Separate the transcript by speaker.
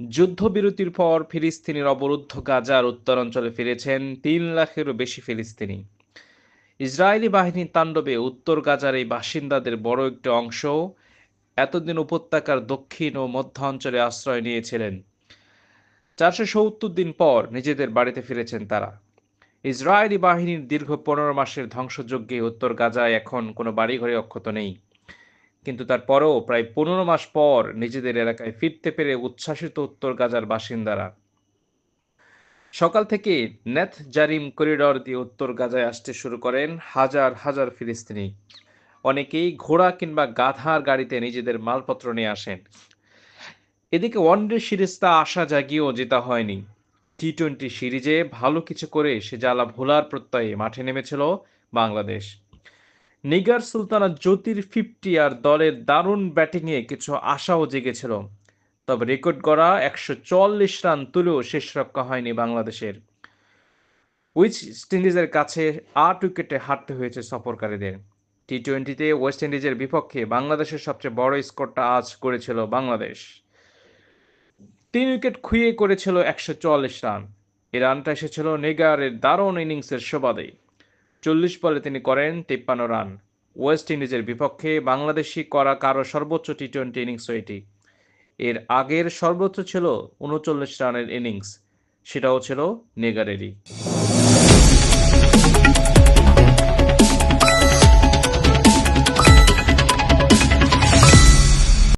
Speaker 1: যুদ্ধবিরতির পর ফিলিস্তিনের অবরুদ্ধ গাজার উত্তরাঞ্চলে ফিরেছেন তিন লাখেরও বেশি ফিলিস্তিনি। ইসরায়েলি বাহিনীর তাণ্ডবে উত্তর গাজার এই বাসিন্দাদের বড় একটি অংশ এতদিন উপত্যকার দক্ষিণ ও মধ্য অঞ্চলে আশ্রয় নিয়েছিলেন। চারশো সত্তর দিন পর নিজেদের বাড়িতে ফিরেছেন তারা। ইসরায়েলি বাহিনীর দীর্ঘ পনেরো মাসের ধ্বংসযজ্ঞে উত্তর গাজায় এখন কোনো বাড়িঘরে অক্ষত নেই। কিন্তু তারপরেও প্রায় পনেরো মাস পর নিজেদের এলাকায় ফিরতে পেরে উচ্ছ্বাসিত উত্তর গাজার বাসিন্দারা। সকাল থেকে নেথ জারিম করিডর দিয়ে উত্তর গাজায় আসতে শুরু করেন হাজার হাজার ফিলিস্তিনি। অনেকেই ঘোড়া কিংবা গাধার গাড়িতে নিজেদের মালপত্র নিয়ে আসেন। এদিকে ওয়ানডে সিরিজটা আশা জাগিয়েও জেতা হয়নি। টি টোয়েন্টি সিরিজে ভালো কিছু করে সে জ্বালা ভোলার প্রত্যয়ে মাঠে নেমেছিল বাংলাদেশ। নিগার সুলতানা জ্যোতির ফিফটি আর দলের দারুণ ব্যাটিংয়ে কিছু আশাও জেগেছিল। তবে রেকর্ড করা একশো চল্লিশ রান তুলেও শেষ রক্ষা হয়নি বাংলাদেশের। ওয়েস্ট ইন্ডিজের কাছে আট উইকেটে হারতে হয়েছে সফরকারীদের। টি টোয়েন্টিতে ওয়েস্ট ইন্ডিজের বিপক্ষে বাংলাদেশের সবচেয়ে বড় স্কোরটা আজ করেছিল বাংলাদেশ। তিন উইকেট খুইয়ে করেছিল একশো চল্লিশ রান। এই রানটা এসেছিল নেগারের দারুণ ইনিংসের সুবাদে চল্লিশ বলে তিনি করেন তিপ্পান্ন রান। ওয়েস্ট ইন্ডিজের বিপক্ষে বাংলাদেশি করা কারও সর্বোচ্চ টি টোয়েন্টি ইনিংস এটি। এর আগের সর্বোচ্চ ছিল উনচল্লিশ রানের ইনিংস, সেটাও ছিল নেগারেরই